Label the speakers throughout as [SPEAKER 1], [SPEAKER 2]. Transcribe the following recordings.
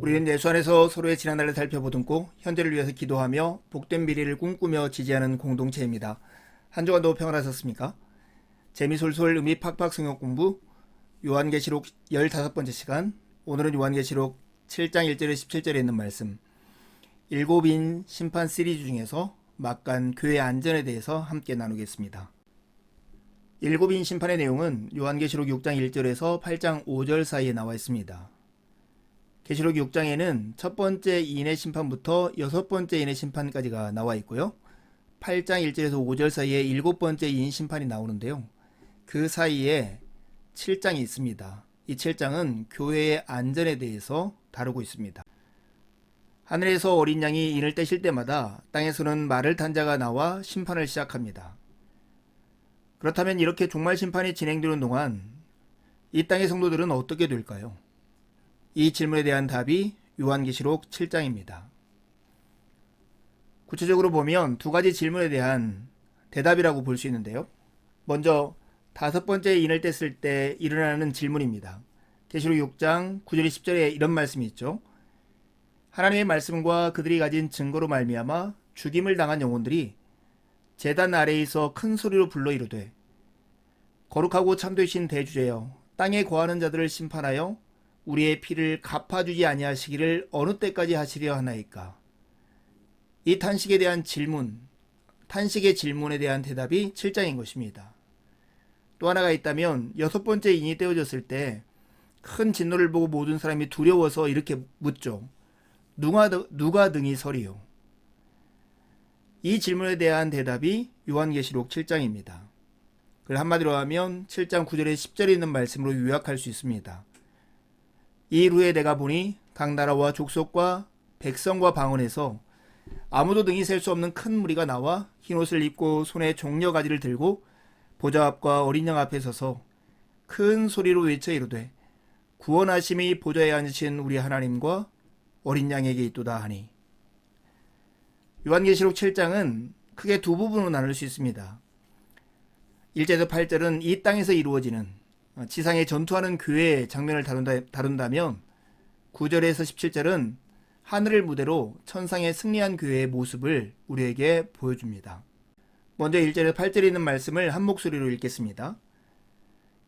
[SPEAKER 1] 우리는 예수 안에서 서로의 지난날을 살펴보듬고 현재를 위해서 기도하며 복된 미래를 꿈꾸며 지지하는 공동체입니다. 한 주간도 평안하셨습니까? 재미솔솔 의미 팍팍 성역 공부 요한계시록 15번째 시간 오늘은 요한계시록 7장 1절에 17절에 있는 말씀 일곱인 심판 시리즈 중에서 막간 교회 안전에 대해서 함께 나누겠습니다. 일곱인 심판의 내용은 요한계시록 6장 1절에서 8장 5절 사이에 나와 있습니다. 계시록 6장에는 첫 번째 인의 심판부터 여섯 번째 인의 심판까지가 나와 있고요. 8장 1절에서 5절 사이에 일곱 번째 인 심판이 나오는데요. 그 사이에 7장이 있습니다. 이 7장은 교회의 안전에 대해서 다루고 있습니다. 하늘에서 어린 양이 인을 떼실 때마다 땅에서는 말을 탄 자가 나와 심판을 시작합니다. 그렇다면 이렇게 종말 심판이 진행되는 동안 이 땅의 성도들은 어떻게 될까요? 이 질문에 대한 답이 요한계시록 7장입니다. 구체적으로 보면 두 가지 질문에 대한 대답이라고 볼 수 있는데요. 먼저 다섯 번째 인을 뗐을 때 일어나는 질문입니다. 계시록 6장 9절 10절에 이런 말씀이 있죠. 하나님의 말씀과 그들이 가진 증거로 말미암아 죽임을 당한 영혼들이 제단 아래에서 큰 소리로 불러 이르되 거룩하고 참되신 대주제여 땅에 거하는 자들을 심판하여 우리의 피를 갚아주지 아니하시기를 어느 때까지 하시려 하나이까? 이 탄식에 대한 질문, 탄식의 질문에 대한 대답이 7장인 것입니다. 또 하나가 있다면 여섯 번째 인이 떼어졌을 때 큰 진노를 보고 모든 사람이 두려워서 이렇게 묻죠. 누가, 누가 등이 서리요? 이 질문에 대한 대답이 요한계시록 7장입니다. 그걸 한마디로 하면 7장 9절에 10절에 있는 말씀으로 요약할 수 있습니다. 이일 후에 내가 보니 각 나라와 족속과 백성과 방언에서 아무도 등이 셀 수 없는 큰 무리가 나와 흰옷을 입고 손에 종려 가지를 들고 보좌 앞과 어린 양 앞에 서서 큰 소리로 외쳐 이르되 구원하심이 보좌에 앉으신 우리 하나님과 어린 양에게 있도다 하니 요한계시록 7장은 크게 두 부분으로 나눌 수 있습니다. 1절에서 8절은 이 땅에서 이루어지는 지상에 전투하는 교회의 장면을 다룬다, 다룬다 면 9절에서 17절은 하늘을 무대로 천상에 승리한 교회의 모습을 우리에게 보여줍니다. 먼저 1절에서 8절에 있는 말씀을 한 목소리로 읽겠습니다.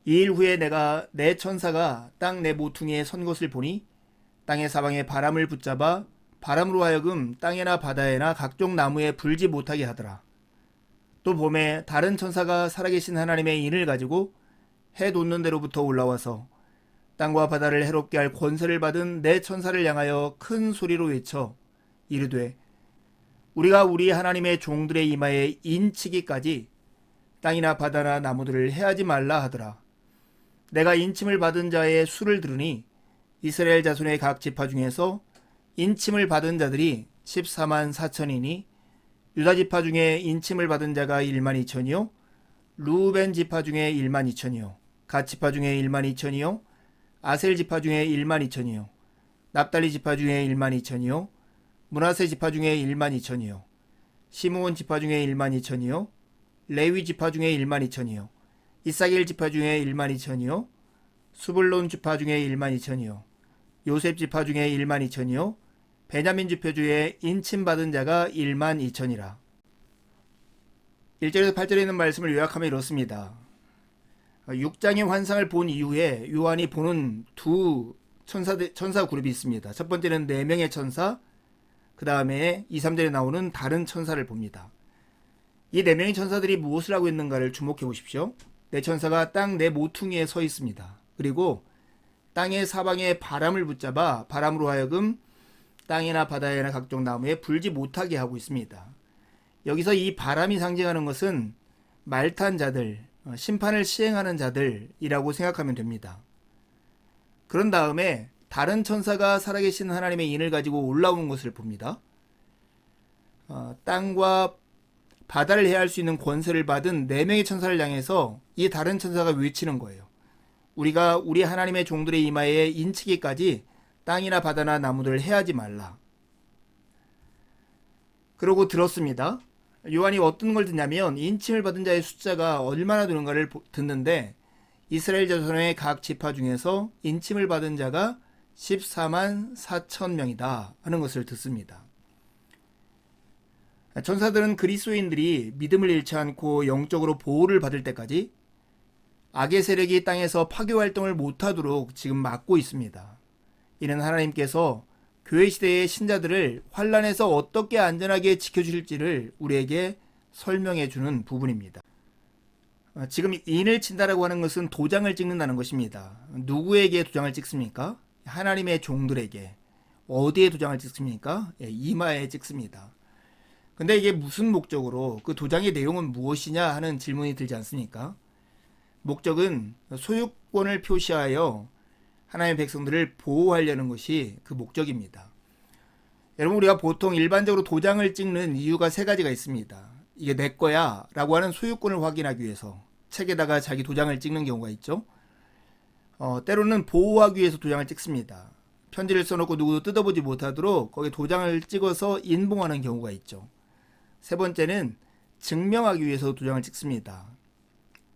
[SPEAKER 1] 이 일 후에 내가 내 천사가 땅 내 모퉁이에 선 것을 보니 땅의 사방에 바람을 붙잡아 바람으로 하여금 땅에나 바다에나 각종 나무에 불지 못하게 하더라. 또 봄에 다른 천사가 살아계신 하나님의 인을 가지고 해 돋는 데로부터 올라와서 땅과 바다를 해롭게 할 권세를 받은 내 천사를 향하여 큰 소리로 외쳐 이르되 우리가 우리 하나님의 종들의 이마에 인치기까지 땅이나 바다나 나무들을 해하지 말라 하더라. 내가 인침을 받은 자의 수를 들으니 이스라엘 자손의 각 지파 중에서 인침을 받은 자들이 14만 4천이니 유다 지파 중에 인침을 받은 자가 1만 2천이요 루벤 지파 중에 1만 2천이요 갓 지파 중에 1만 2천이요 아셀 지파 중에 1만 2천이요 납달리 지파 중에 1만 2천이요 문하세 지파 중에 1만 2천이요 시므온 지파 중에 1만 2천이요 레위 지파 중에 1만 2천이요 이사겔 지파 중에 1만 2천이요 수블론 지파 중에 1만 2천이요 요셉 지파 중에 1만 2천이요 베냐민 지파 중에 인침받은 자가 1만 2천이라 1절에서 8절에 있는 말씀을 요약하면 이렇습니다. 6장의 환상을 본 이후에 요한이 보는 두 천사, 천사 그룹이 있습니다. 첫 번째는 4명의 천사, 그 다음에 2, 3절에 나오는 다른 천사를 봅니다. 이 4명의 천사들이 무엇을 하고 있는가를 주목해 보십시오. 내 천사가 땅 내 모퉁이에 서 있습니다. 그리고 땅의 사방에 바람을 붙잡아 바람으로 하여금 땅이나 바다에나 각종 나무에 불지 못하게 하고 있습니다. 여기서 이 바람이 상징하는 것은 말탄 자들, 어, 심판을 시행하는 자들이라고 생각하면 됩니다. 그런 다음에 다른 천사가 살아계신 하나님의 인을 가지고 올라오는 것을 봅니다. 어, 땅과 바다를 해할 수 있는 권세를 받은 네 명의 천사를 향해서 이 다른 천사가 외치는 거예요. 우리가 우리 하나님의 종들의 이마에 인치기까지 땅이나 바다나 나무들을 해하지 말라. 그러고 들었습니다. 요한이 어떤 걸 듣냐면 인침을 받은 자의 숫자가 얼마나 되는가를 보- 듣는데 이스라엘 자손의 각 지파 중에서 인침을 받은 자가 14만 4천 명이다 하는 것을 듣습니다. 천사들은 그리스도인들이 믿음을 잃지 않고 영적으로 보호를 받을 때까지 악의 세력이 땅에서 파괴 활동을 못하도록 지금 막고 있습니다. 이는 하나님께서 교회 시대의 신자들을 환란에서 어떻게 안전하게 지켜주실지를 우리에게 설명해 주는 부분입니다. 어, 지금 인을 친다라고 하는 것은 도장을 찍는다는 것입니다. 누구에게 도장을 찍습니까? 하나님의 종들에게. 어디에 도장을 찍습니까? 예, 이마에 찍습니다. 근데 이게 무슨 목적으로 그 도장의 내용은 무엇이냐 하는 질문이 들지 않습니까? 목적은 소유권을 표시하여 하나님의 백성들을 보호하려는 것이 그 목적입니다. 여러분 우리가 보통 일반적으로 도장을 찍는 이유가 세 가지가 있습니다. 이게 내 거야 라고 하는 소유권을 확인하기 위해서 책에다가 자기 도장을 찍는 경우가 있죠. 어, 때로는 보호하기 위해서 도장을 찍습니다. 편지를 써놓고 누구도 뜯어보지 못하도록 거기에 도장을 찍어서 인봉하는 경우가 있죠. 세 번째는 증명하기 위해서 도장을 찍습니다.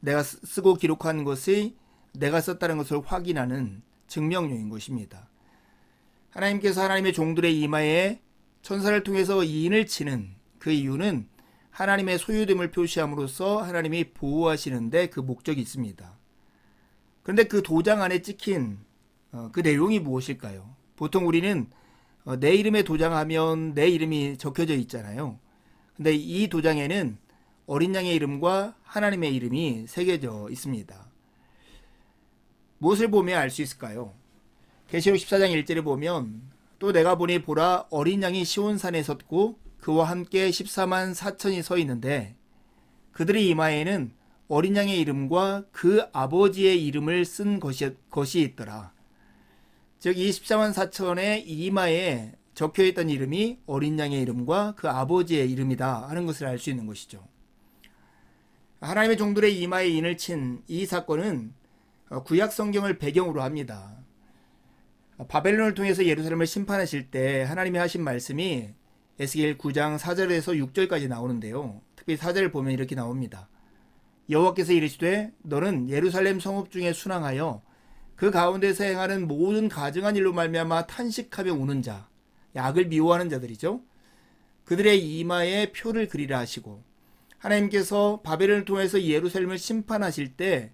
[SPEAKER 1] 내가 쓰- 쓰고 기록한 것이 내가 썼다는 것을 확인하는 증명용인 것입니다. 하나님께서 하나님의 종들의 이마에 천사를 통해서 인을 치는 그 이유는 하나님의 소유됨을 표시함으로써 하나님이 보호하시는데 그 목적이 있습니다. 그런데 그 도장 안에 찍힌 어, 그 내용이 무엇일까요? 보통 우리는 어, 내 이름에 도장하면 내 이름이 적혀져 있잖아요. 근데 이 도장에는 어린 양의 이름과 하나님의 이름이 새겨져 있습니다. 무엇을 보면 알 수 있을까요? 계시록 14장 1절에 보면 또 내가 보니 보라 어린 양이 시온산에 섰고 그와 함께 14만 4천이 서 있는데 그들의 이마에는 어린 양의 이름과 그 아버지의 이름을 쓴 것이, 것이 있더라. 즉, 이 14만 4천의 이마에 적혀 있던 이름이 어린 양의 이름과 그 아버지의 이름이다 하는 것을 알 수 있는 것이죠. 하나님의 종들의 이마에 인을 친 이 사건은 어, 구약 성경을 배경으로 합니다. 어, 바벨론을 통해서 예루살렘을 심판하실 때 하나님이 하신 말씀이 에스겔 9장 4절에서 6절까지 나오는데요. 특히 4절을 보면 이렇게 나옵니다. 여호와께서 이르시되 너는 예루살렘 성읍 중에 순항하여 그 가운데서 행하는 모든 가증한 일로 말미암아 탄식하며 우는 자, 약을 미워하는 자들이죠. 그들의 이마에 표를 그리라 하시고 하나님께서 바벨론을 통해서 예루살렘을 심판하실 때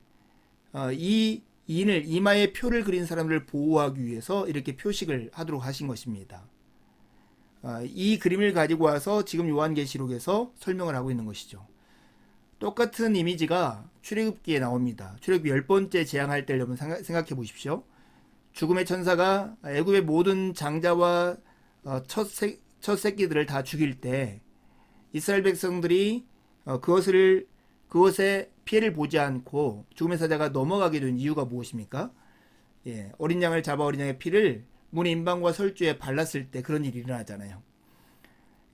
[SPEAKER 1] 어, 이 인을 이마에 표를 그린 사람들을 보호하기 위해서 이렇게 표식을 하도록 하신 것입니다. 어, 이 그림을 가지고 와서 지금 요한계시록에서 설명을 하고 있는 것이죠. 똑같은 이미지가 출애굽기에 나옵니다. 출애굽 열 번째 재앙할 때 여러분 생각해 보십시오. 죽음의 천사가 애굽의 모든 장자와 어, 첫, 새, 첫 새끼들을 다 죽일 때 이스라엘 백성들이 어, 그것을 그것에 피해를 보지 않고 죽음의 사자가 넘어가게 된 이유가 무엇입니까? 예, 어린 양을 잡아 어린 양의 피를 문 인방과 설주에 발랐을 때 그런 일이 일어나잖아요.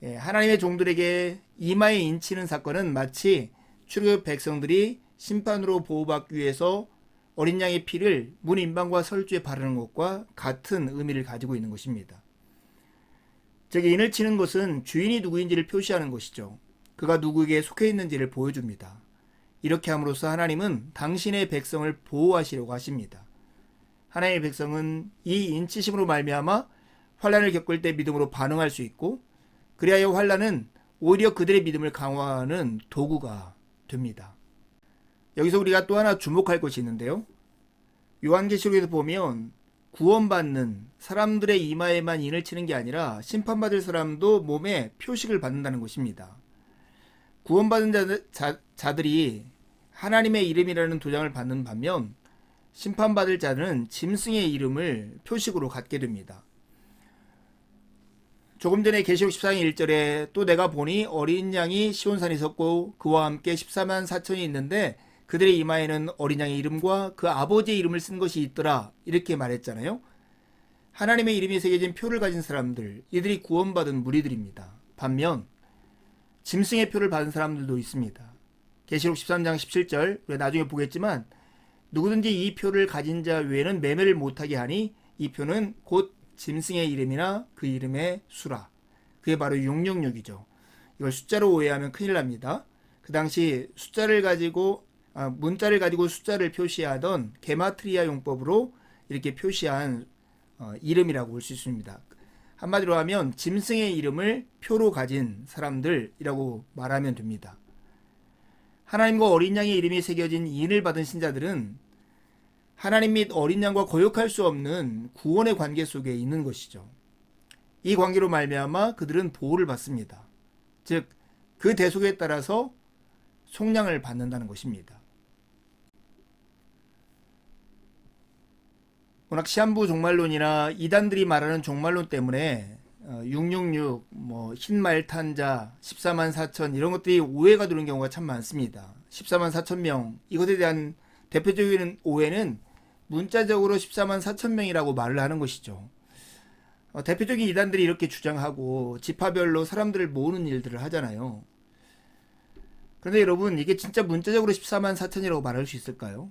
[SPEAKER 1] 예, 하나님의 종들에게 이마에 인치는 사건은 마치 출애굽 백성들이 심판으로 보호받기 위해서 어린 양의 피를 문 인방과 설주에 바르는 것과 같은 의미를 가지고 있는 것입니다. 즉 인을 치는 것은 주인이 누구인지를 표시하는 것이죠. 그가 누구에게 속해 있는지를 보여줍니다. 이렇게 함으로써 하나님은 당신의 백성을 보호하시려고 하십니다. 하나님의 백성은 이 인치심으로 말미암아 환란을 겪을 때 믿음으로 반응할 수 있고 그리하여 환란은 오히려 그들의 믿음을 강화하는 도구가 됩니다. 여기서 우리가 또 하나 주목할 것이 있는데요. 요한계시록에서 보면 구원받는 사람들의 이마에만 인을 치는 게 아니라 심판받을 사람도 몸에 표식을 받는다는 것입니다. 구원받은 자들, 자, 자들이 하나님의 이름이라는 도장을 받는 반면 심판받을 자는 짐승의 이름을 표식으로 갖게 됩니다. 조금 전에 계시록 14장 1절에 또 내가 보니 어린 양이 시온산에 섰고 그와 함께 14만 4천이 있는데 그들의 이마에는 어린 양의 이름과 그 아버지의 이름을 쓴 것이 있더라 이렇게 말했잖아요. 하나님의 이름이 새겨진 표를 가진 사람들 이들이 구원받은 무리들입니다. 반면 짐승의 표를 받은 사람들도 있습니다. 계시록 13장 17절 우리 나중에 보겠지만 누구든지 이 표를 가진 자 외에는 매매를 못하게 하니 이 표는 곧 짐승의 이름이나 그 이름의 수라. 그게 바로 666이죠. 이걸 숫자로 오해하면 큰일 납니다. 그 당시 숫자를 가지고 아, 문자를 가지고 숫자를 표시하던 게마트리아 용법으로 이렇게 표시한 어, 이름이라고 볼 수 있습니다. 한마디로 하면 짐승의 이름을 표로 가진 사람들이라고 말하면 됩니다. 하나님과 어린 양의 이름이 새겨진 인을 받은 신자들은 하나님 및 어린 양과 거역할 수 없는 구원의 관계 속에 있는 것이죠. 이 관계로 말미암아 그들은 보호를 받습니다. 즉 그 대속에 따라서 속량을 받는다는 것입니다. 워낙 시한부 종말론이나 이단들이 말하는 종말론 때문에 666, 뭐 흰말 탄자, 14만 4천 이런 것들이 오해가 되는 경우가 참 많습니다. 14만 4천 명 이것에 대한 대표적인 오해는 문자적으로 14만 4천 명이라고 말을 하는 것이죠. 어, 대표적인 이단들이 이렇게 주장하고 지파별로 사람들을 모으는 일들을 하잖아요. 그런데 여러분 이게 진짜 문자적으로 14만 4천이라고 말할 수 있을까요?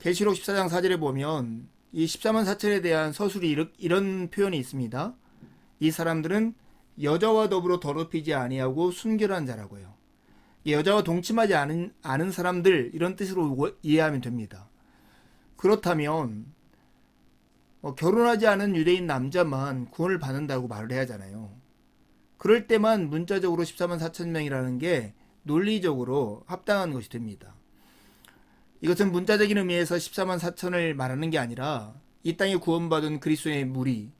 [SPEAKER 1] 계시록 14장 4절에 보면 이 14만 4천에 대한 서술이 이런 표현이 있습니다. 이 사람들은 여자와 더불어 더럽히지 아니하고 순결한 자라고요. 여자와 동침하지 않은, 않은 사람들 이런 뜻으로 이해하면 됩니다. 그렇다면 어, 결혼하지 않은 유대인 남자만 구원을 받는다고 말을 해야 하잖아요. 그럴 때만 문자적으로 14만 4천 명이라는 게 논리적으로 합당한 것이 됩니다. 이것은 문자적인 의미에서 14만 4천을 말하는 게 아니라 이 땅에 구원받은 그리스도의 무리,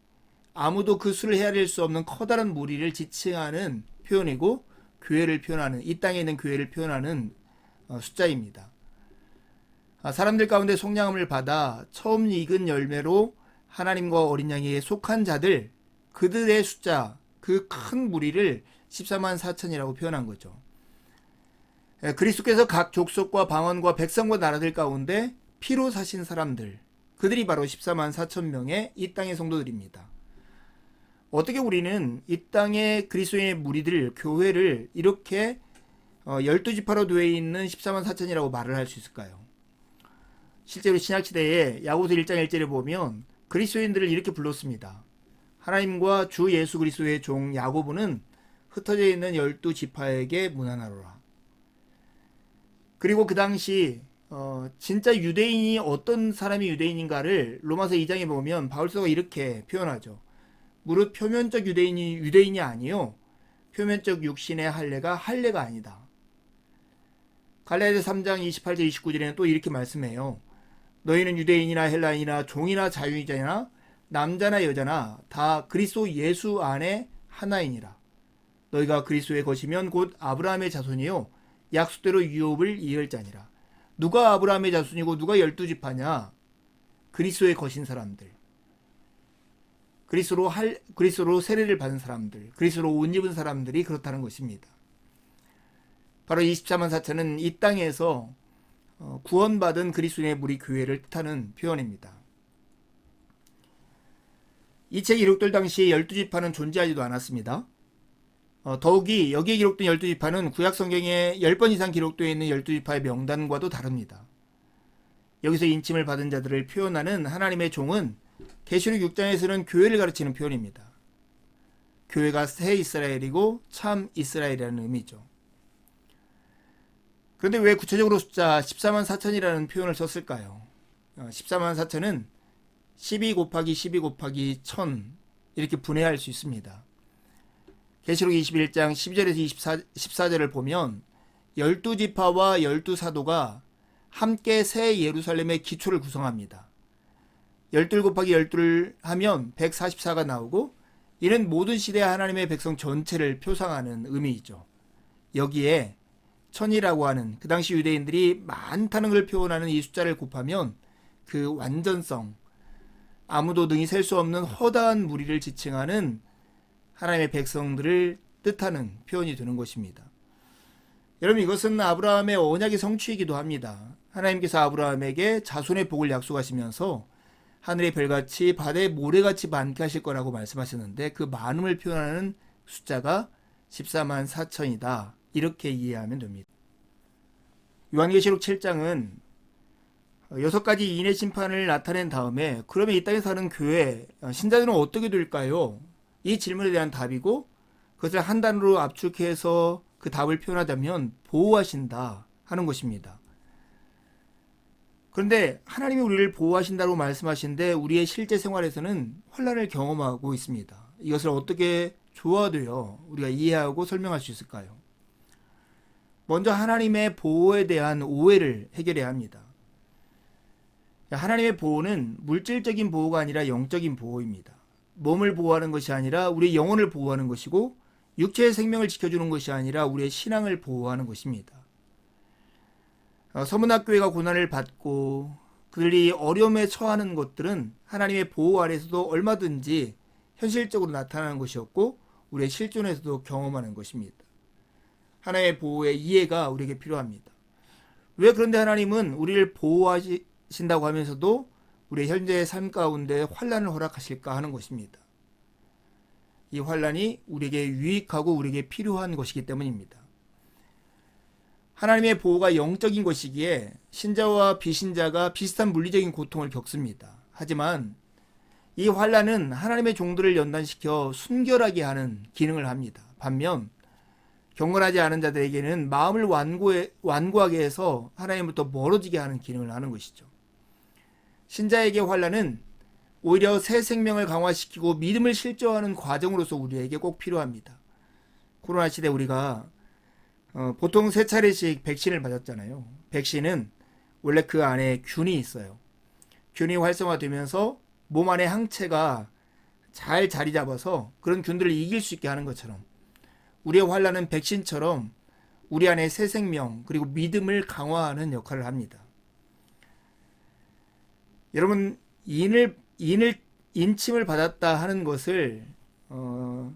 [SPEAKER 1] 아무도 그 수를 헤아릴 수 없는 커다란 무리를 지칭하는 표현이고 교회를 표현하는 이 땅에 있는 교회를 표현하는 어, 숫자입니다. 아, 사람들 가운데 속량함을 받아 처음 익은 열매로 하나님과 어린 양에 속한 자들 그들의 숫자 그 큰 무리를 14만 4천이라고 표현한 거죠. 예, 그리스도께서 각 족속과 방언과 백성과 나라들 가운데 피로 사신 사람들 그들이 바로 14만 4천 명의 이 땅의 성도들입니다. 어떻게 우리는 이 땅의 그리스도의 무리들 교회를 이렇게 어, 12지파로 되어 있는 14만 4천이라고 말을 할 수 있을까요? 실제로 신약 시대에 야고서 1장 1절에 보면 그리스도인들을 이렇게 불렀습니다. 하나님과 주 예수 그리스도의 종 야고보는 흩어져 있는 열두 지파에게 문안하노라. 그리고 그 당시 어, 진짜 유대인이 어떤 사람이 유대인인가를 로마서 2장에 보면 바울서가 이렇게 표현하죠. 무릇 표면적 유대인이 유대인이 아니요 표면적 육신의 할례가 할례가 아니다. 갈라디아 3장 28절 29절에는 또 이렇게 말씀해요. 너희는 유대인이나 헬라인이나 종이나 자유인자나 남자나 여자나 다 그리스도 예수 안에 하나이니라. 너희가 그리스도의 것이면 곧 아브라함의 자손이요 약속대로 유업을 이을 자니라. 누가 아브라함의 자손이고 누가 열두 지파냐? 그리스도의 것인 사람들. 그리스도로 할 그리스도로 세례를 받은 사람들, 그리스도로 옷 입은 사람들이 그렇다는 것입니다. 바로 24만 4천은 이 땅에서 어, 구원받은 그리스도의 무리 교회를 뜻하는 표현입니다. 이책 기록될 당시 12지파는 존재하지도 않았습니다. 어, 더욱이 여기에 기록된 12지파는 구약 성경에 10번 이상 기록되어 있는 12지파의 명단과도 다릅니다. 여기서 인침을 받은 자들을 표현하는 하나님의 종은 계시록 6장에서는 교회를 가르치는 표현입니다. 교회가 새 이스라엘이고 참 이스라엘이라는 의미죠. 그런데 왜 구체적으로 숫자 14만 4천이라는 표현을 썼을까요? 14만 4천은 12 곱하기 12 곱하기 1000 이렇게 분해할 수 있습니다. 계시록 21장 12절에서 24, 14절을 보면 12지파와 12사도가 함께 새 예루살렘의 기초를 구성합니다. 12 곱하기 12를 하면 144가 나오고 이는 모든 시대 하나님의 백성 전체를 표상하는 의미이죠. 여기에 천이라고 하는 그 당시 유대인들이 많다는 걸 표현하는 이 숫자를 곱하면 그 완전성, 아무도 능히 셀수 없는 허다한 무리를 지칭하는 하나님의 백성들을 뜻하는 표현이 되는 것입니다. 여러분 이것은 아브라함의 언약의 성취이기도 합니다. 하나님께서 아브라함에게 자손의 복을 약속하시면서 하늘의 별같이 바다의 모래같이 많게 하실 거라고 말씀하셨는데 그 많음을 표현하는 숫자가 14만 4천이다. 이렇게 이해하면 됩니다. 요한계시록 7장은 여섯 가지 인의 심판을 나타낸 다음에 그러면 이 땅에 사는 교회 신자들은 어떻게 될까요? 이 질문에 대한 답이고 그것을 한 단어로 압축해서 그 답을 표현하자면 보호하신다 하는 것입니다. 그런데 하나님이 우리를 보호하신다고 말씀하시는데 우리의 실제 생활에서는 환란을 경험하고 있습니다. 이것을 어떻게 조화되어 우리가 이해하고 설명할 수 있을까요? 먼저 하나님의 보호에 대한 오해를 해결해야 합니다. 하나님의 보호는 물질적인 보호가 아니라 영적인 보호입니다. 몸을 보호하는 것이 아니라 우리 영혼을 보호하는 것이고 육체의 생명을 지켜주는 것이 아니라 우리의 신앙을 보호하는 것입니다. 어, 서문학교회가 고난을 받고 그들이 어려움에 처하는 것들은 하나님의 보호 아래서도 얼마든지 현실적으로 나타나는 것이었고 우리의 실존에서도 경험하는 것입니다. 하나님의 보호의 이해가 우리에게 필요합니다. 왜 그런데 하나님은 우리를 보호하신다고 하면서도 우리의 현재의 삶 가운데 환란을 허락하실까 하는 것입니다. 이 환란이 우리에게 유익하고 우리에게 필요한 것이기 때문입니다. 하나님의 보호가 영적인 것이기에 신자와 비신자가 비슷한 물리적인 고통을 겪습니다. 하지만 이 환란은 하나님의 종들을 연단시켜 순결하게 하는 기능을 합니다. 반면 경건하지 않은 자들에게는 마음을 완고해, 완고하게 해서 하나님부터 멀어지게 하는 기능을 하는 것이죠. 신자에게 환란은 오히려 새 생명을 강화시키고 믿음을 실조하는 과정으로서 우리에게 꼭 필요합니다. 코로나 시대 우리가 어, 보통 세 차례씩 백신을 맞았잖아요. 백신은 원래 그 안에 균이 있어요. 균이 활성화되면서 몸 안에 항체가 잘 자리 잡아서 그런 균들을 이길 수 있게 하는 것처럼 우리의 환란은 백신처럼 우리 안에 새 생명 그리고 믿음을 강화하는 역할을 합니다. 여러분 인을 인을 인침을 받았다 하는 것을 어,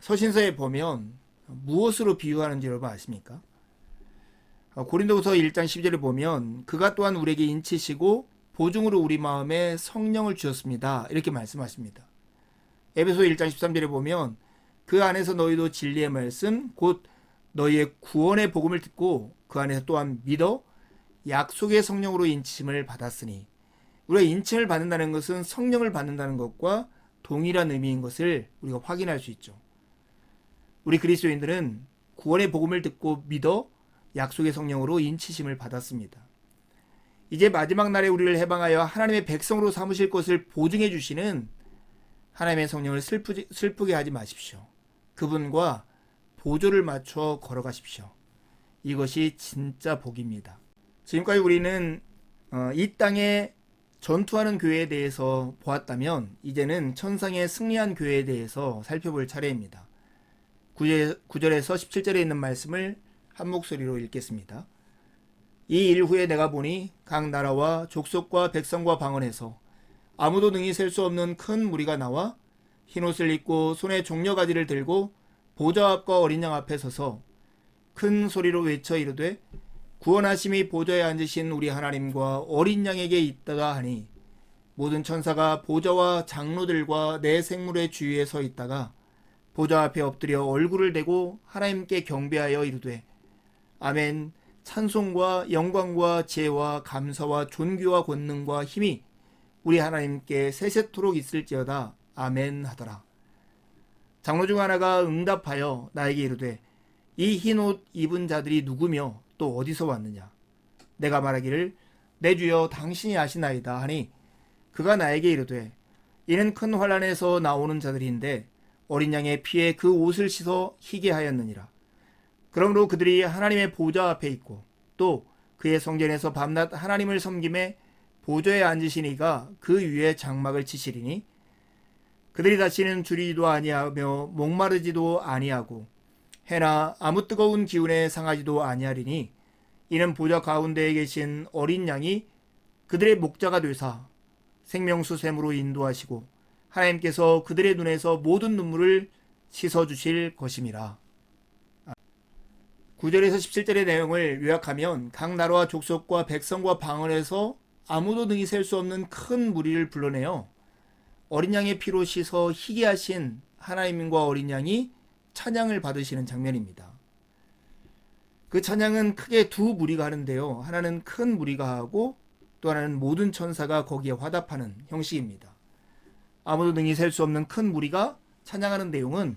[SPEAKER 1] 서신서에 보면 무엇으로 비유하는지 여러분 아십니까? 어, 고린도후서 1장 10절을 보면 그가 또한 우리에게 인치시고 보증으로 우리 마음에 성령을 주셨습니다. 이렇게 말씀하십니다. 에베소 1장 13절에 보면 그 안에서 너희도 진리의 말씀 곧 너희의 구원의 복음을 듣고 그 안에서 또한 믿어 약속의 성령으로 인침을 받았으니 우리가 인침을 받는다는 것은 성령을 받는다는 것과 동일한 의미인 것을 우리가 확인할 수 있죠. 우리 그리스도인들은 구원의 복음을 듣고 믿어 약속의 성령으로 인치심을 받았습니다. 이제 마지막 날에 우리를 해방하여 하나님의 백성으로 삼으실 것을 보증해 주시는 하나님의 성령을 슬프지, 슬프게 하지 마십시오. 그분과 보조를 맞춰 걸어가십시오. 이것이 진짜 복입니다. 지금까지 우리는 어, 이 땅에 전투하는 교회에 대해서 보았다면 이제는 천상의 승리한 교회에 대해서 살펴볼 차례입니다. 9절, 9절에서 17절에 있는 말씀을 한 목소리로 읽겠습니다. 이 일 후에 내가 보니 각 나라와 족속과 백성과 방언에서 아무도 능히 셀 수 없는 큰 무리가 나와 흰옷을 입고 손에 종려가지를 들고 보좌 앞과 어린 양 앞에 서서 큰 소리로 외쳐 이르되 구원하심이 보좌에 앉으신 우리 하나님과 어린 양에게 있다가 하니 모든 천사가 보좌와 장로들과 내 생물의 주위에 서 있다가 보좌 앞에 엎드려 얼굴을 대고 하나님께 경배하여 이르되 아멘. 찬송과 영광과 지혜와 감사와 존귀와 권능과 힘이 우리 하나님께 세세토록 있을지어다. 아멘 하더라. 장로 중 하나가 응답하여 나에게 이르되 이 흰 옷 입은 자들이 누구며 또 어디서 왔느냐? 내가 말하기를 내 주여 당신이 아시나이다 하니 그가 나에게 이르되 이는 큰 환란에서 나오는 자들인데 어린 양의 피에 그 옷을 씻어 희게 하였느니라. 그러므로 그들이 하나님의 보좌 앞에 있고 또 그의 성전에서 밤낮 하나님을 섬김에 보좌에 앉으시니가 그 위에 장막을 치시리니 그들이 다시는 줄이지도 아니하며 목마르지도 아니하고 해나 아무 뜨거운 기운에 상하지도 아니하리니 이는 보좌 가운데에 계신 어린 양이 그들의 목자가 되사 생명수 샘으로 인도하시고 하나님께서 그들의 눈에서 모든 눈물을 씻어 주실 것임이라. 9절에서 17절의 내용을 요약하면 각 나라와 족속과 백성과 방언에서 아무도 능히 셀 수 없는 큰 무리를 불러내어 어린 양의 피로 씻어 희게 하신 하나님과 어린 양이 찬양을 받으시는 장면입니다. 그 찬양은 크게 두 무리가 하는데요. 하나는 큰 무리가 하고 또 하나는 모든 천사가 거기에 화답하는 형식입니다. 아무도 능히 셀 수 없는 큰 무리가 찬양하는 내용은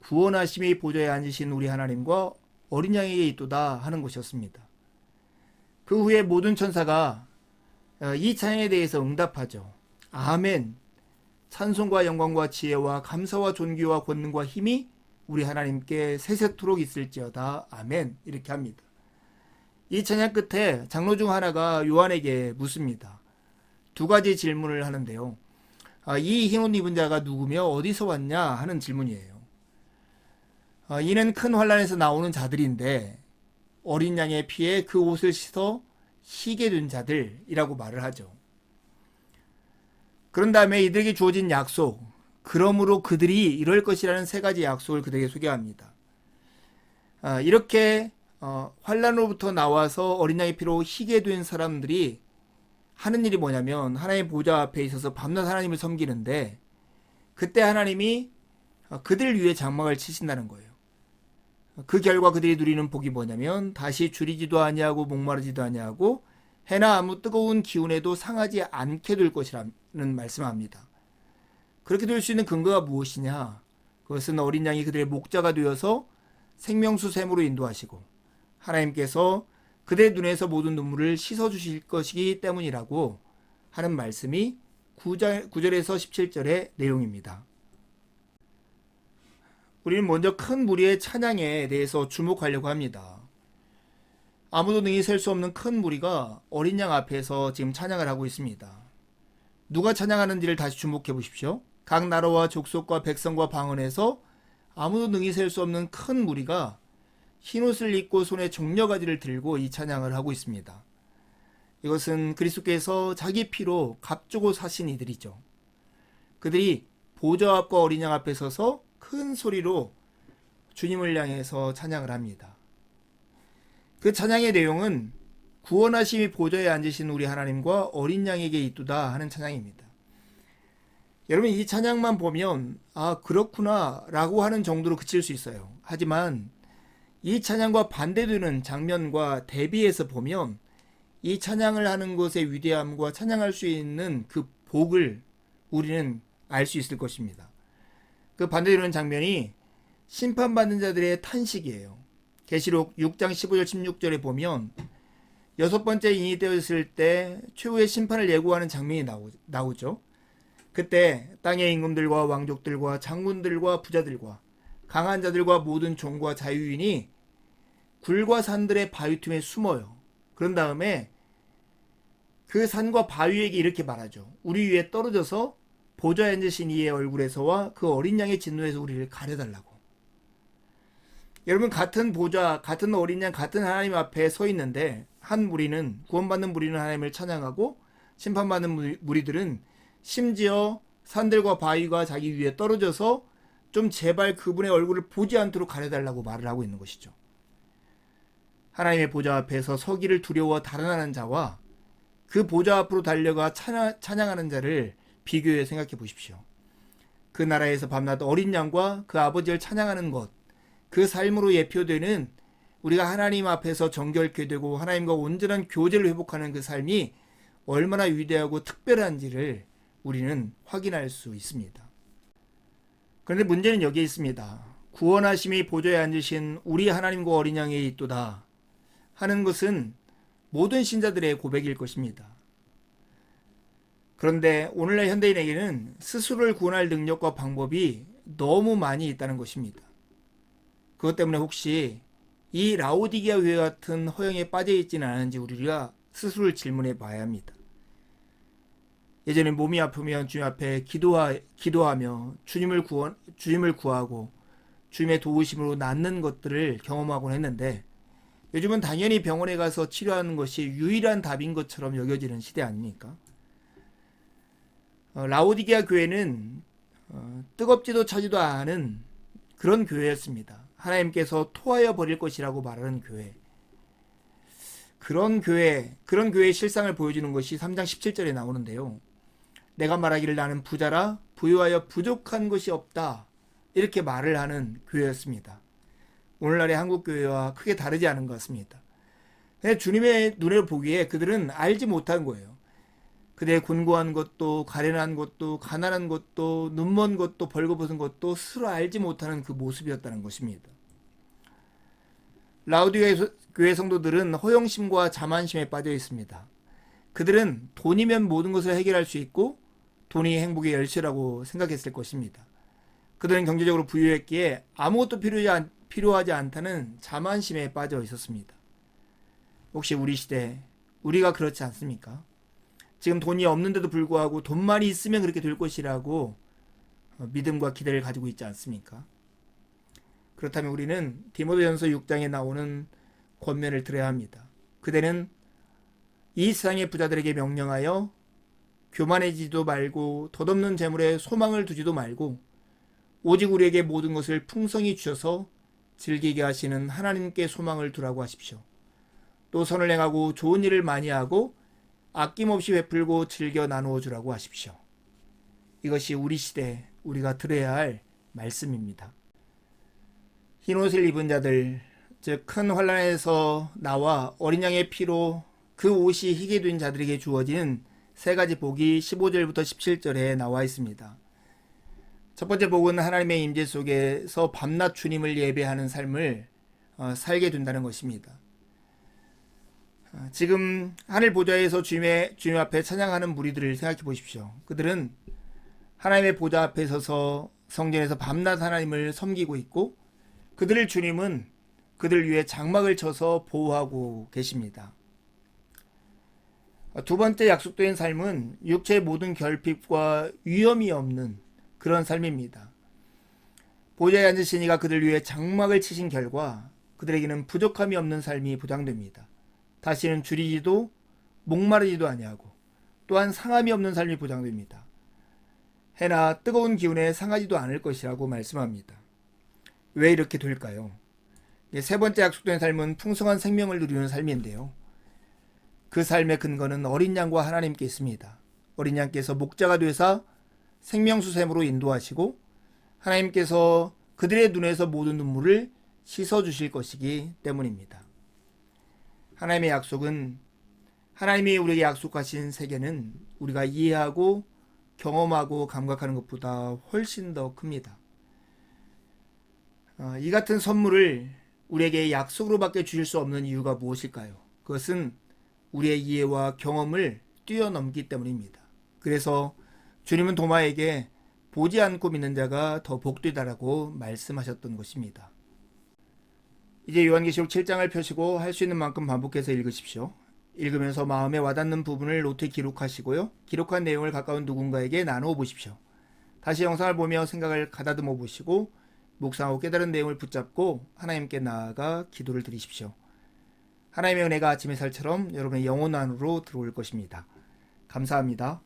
[SPEAKER 1] 구원하심이 보좌에 앉으신 우리 하나님과 어린 양에게 있도다 하는 것이었습니다. 그 후에 모든 천사가 어, 이 찬양에 대해서 응답하죠. 아멘. 찬송과 영광과 지혜와 감사와 존귀와 권능과 힘이 우리 하나님께 세세토록 있을지어다. 아멘. 이렇게 합니다. 이 찬양 끝에 장로 중 하나가 요한에게 묻습니다. 두 가지 질문을 하는데요. 아, 이 흰옷 입은 자가 누구며 어디서 왔냐 하는 질문이에요. 아, 이는 큰 환란에서 나오는 자들인데 어린 양의 피에 그 옷을 씻어 희게 된 자들이라고 말을 하죠. 그런 다음에 이들에게 주어진 약속, 그러므로 그들이 이럴 것이라는 세 가지 약속을 그들에게 소개합니다. 아, 이렇게 어, 환란으로부터 나와서 어린 양의 피로 희게 된 사람들이 하는 일이 뭐냐면 하나님의 보좌 앞에 있어서 밤낮 하나님을 섬기는데 그때 하나님이 어, 그들 위해 장막을 치신다는 거예요. 그 결과 그들이 누리는 복이 뭐냐면 다시 줄이지도 아니하고 목마르지도 아니하고 해나 아무 뜨거운 기운에도 상하지 않게 될 것이라는 말씀합니다. 그렇게 될 수 있는 근거가 무엇이냐? 그것은 어린 양이 그들의 목자가 되어서 생명수 샘으로 인도하시고 하나님께서 그들의 눈에서 모든 눈물을 씻어 주실 것이기 때문이라고 하는 말씀이 9절, 9절에서 17절의 내용입니다. 우리는 먼저 큰 무리의 찬양에 대해서 주목하려고 합니다. 아무도 능히 셀 수 없는 큰 무리가 어린 양 앞에서 지금 찬양을 하고 있습니다. 누가 찬양하는지를 다시 주목해 보십시오. 각 나라와 족속과 백성과 방언에서 아무도 능히 셀 수 없는 큰 무리가 흰옷을 입고 손에 종려가지를 들고 이 찬양을 하고 있습니다. 이것은 그리스도께서 자기 피로 값주고 사신 이들이죠. 그들이 보좌 앞과 어린 양 앞에 서서 큰 소리로 주님을 향해서 찬양을 합니다. 그 찬양의 내용은 구원하심이 보좌에 앉으신 우리 하나님과 어린 양에게 있도다 하는 찬양입니다. 여러분 이 찬양만 보면 아 그렇구나라고 하는 정도로 그칠 수 있어요. 하지만 이 찬양과 반대되는 장면과 대비해서 보면 이 찬양을 하는 것의 위대함과 찬양할 수 있는 그 복을 우리는 알 수 있을 것입니다. 그 반대되는 장면이 심판받는 자들의 탄식이에요. 계시록 6장 15절 16절에 보면 여섯 번째 인이 되었을 때 최후의 심판을 예고하는 장면이 나오, 나오죠. 그때 땅의 임금들과 왕족들과 장군들과 부자들과 강한 자들과 모든 종과 자유인이 굴과 산들의 바위 틈에 숨어요. 그런 다음에 그 산과 바위에게 이렇게 말하죠. 우리 위에 떨어져서 보좌에 앉으신 이의 얼굴에서와 그 어린 양의 진노에서 우리를 가려달라고. 여러분 같은 보좌, 같은 어린 양, 같은 하나님 앞에 서 있는데 한 무리는 구원받는 무리는 하나님을 찬양하고 심판받는 무리들은 심지어 산들과 바위가 자기 위에 떨어져서 좀 제발 그분의 얼굴을 보지 않도록 가려달라고 말을 하고 있는 것이죠. 하나님의 보좌 앞에서 서기를 두려워 달아나는 자와 그 보좌 앞으로 달려가 찬양, 찬양 하는 자를 비교해 생각해 보십시오. 그 나라에서 밤낮 어린 양과 그 아버지를 찬양하는 것, 그 삶으로 예표되는 우리가 하나님 앞에서 정결케 되고 하나님과 온전한 교제를 회복하는 그 삶이 얼마나 위대하고 특별한지를 우리는 확인할 수 있습니다. 그런데 문제는 여기에 있습니다. 구원하심이 보좌에 앉으신 우리 하나님과 어린 양에 있도다 하는 것은 모든 신자들의 고백일 것입니다. 그런데 오늘날 현대인에게는 스스로를 구원할 능력과 방법이 너무 많이 있다는 것입니다. 그것 때문에 혹시 이 라오디게아 교회 같은 허영에 빠져 있지는 않은지 우리가 스스로를 질문해 봐야 합니다. 예전에 몸이 아프면 주님 앞에 기도하, 기도하며 주님을 구원, 주님을 구하고 주님의 도우심으로 낫는 것들을 경험하곤 했는데 요즘은 당연히 병원에 가서 치료하는 것이 유일한 답인 것처럼 여겨지는 시대 아닙니까? 어, 라오디게아 교회는 어, 뜨겁지도 차지도 않은 그런 교회였습니다. 하나님께서 토하여 버릴 것이라고 말하는 교회. 그런 교회, 그런 교회의 실상을 보여주는 것이 3장 17절에 나오는데요. 내가 말하기를 나는 부자라 부유하여 부족한 것이 없다. 이렇게 말을 하는 교회였습니다. 오늘날의 한국 교회와 크게 다르지 않은 것 같습니다. 주님의 눈에 보기에 그들은 알지 못한 거예요. 그대의 곤고한 것도 가련한 것도 가난한 것도 눈먼 것도 벌거벗은 것도 스스로 알지 못하는 그 모습이었다는 것입니다. 라우디오의 소- 교회 성도들은 허영심과 자만심에 빠져 있습니다. 그들은 돈이면 모든 것을 해결할 수 있고 돈이 행복의 열쇠라고 생각했을 것입니다. 그들은 경제적으로 부유했기에 아무것도 필요하지, 않다는 자만심에 빠져 있었습니다. 혹시 우리 시대 우리가 그렇지 않습니까? 지금 돈이 없는데도 불구하고 돈만이 있으면 그렇게 될 것이라고 어, 믿음과 기대를 가지고 있지 않습니까? 그렇다면 우리는 디모데전서 6장에 나오는 권면을 들어야 합니다. 그대는 이 세상의 부자들에게 명령하여 교만해지도 말고 덧없는 재물에 소망을 두지도 말고 오직 우리에게 모든 것을 풍성히 주셔서 즐기게 하시는 하나님께 소망을 두라고 하십시오. 또 선을 행하고 좋은 일을 많이 하고 아낌없이 베풀고 즐겨 나누어 주라고 하십시오. 이것이 우리 시대 우리가 들어야 할 말씀입니다. 흰 옷을 입은 자들 즉 큰 환란에서 나와 어린 양의 피로 그 옷이 희게 된 자들에게 주어지는 세 가지 복이 15절부터 17절에 나와 있습니다. 첫 번째 복은 하나님의 임재 속에서 밤낮 주님을 예배하는 삶을 어, 살게 된다는 것입니다. 어, 지금 하늘 보좌에서 주님의 주님 앞에 찬양하는 무리들을 생각해 보십시오. 그들은 하나님의 보좌 앞에 서서 성전에서 밤낮 하나님을 섬기고 있고 그들을 주님은 그들 위해 장막을 쳐서 보호하고 계십니다. 어, 두 번째 약속된 삶은 육체의 모든 결핍과 위험이 없는 그런 삶입니다. 보좌에 앉으신 이가 그들 위해 장막을 치신 결과 그들에게는 부족함이 없는 삶이 보장됩니다. 다시는 줄이지도 목마르지도 아니하고 또한 상함이 없는 삶이 보장됩니다. 해나 뜨거운 기운에 상하지도 않을 것이라고 말씀합니다. 왜 이렇게 될까요? 예, 세 번째 약속된 삶은 풍성한 생명을 누리는 삶인데요. 그 삶의 근거는 어린 양과 하나님께 있습니다. 어린 양께서 목자가 되사 생명수샘으로 인도하시고 하나님께서 그들의 눈에서 모든 눈물을 씻어 주실 것이기 때문입니다. 하나님의 약속은 하나님이 우리에게 약속하신 세계는 우리가 이해하고 경험하고 감각하는 것보다 훨씬 더 큽니다. 어, 이 같은 선물을 우리에게 약속으로밖에 주실 수 없는 이유가 무엇일까요? 그것은 우리의 이해와 경험을 뛰어넘기 때문입니다. 그래서 주님은 도마에게 보지 않고 믿는 자가 더 복되다라고 말씀하셨던 것입니다. 이제 요한계시록 7장을 펴시고 할 수 있는 만큼 반복해서 읽으십시오. 읽으면서 마음에 와닿는 부분을 노트에 기록하시고요. 기록한 내용을 가까운 누군가에게 나누어 보십시오. 다시 영상을 보며 생각을 가다듬어 보시고 묵상하고 깨달은 내용을 붙잡고 하나님께 나아가 기도를 드리십시오. 하나님의 은혜가 아침 햇살처럼 여러분의 영혼 안으로 들어올 것입니다. 감사합니다.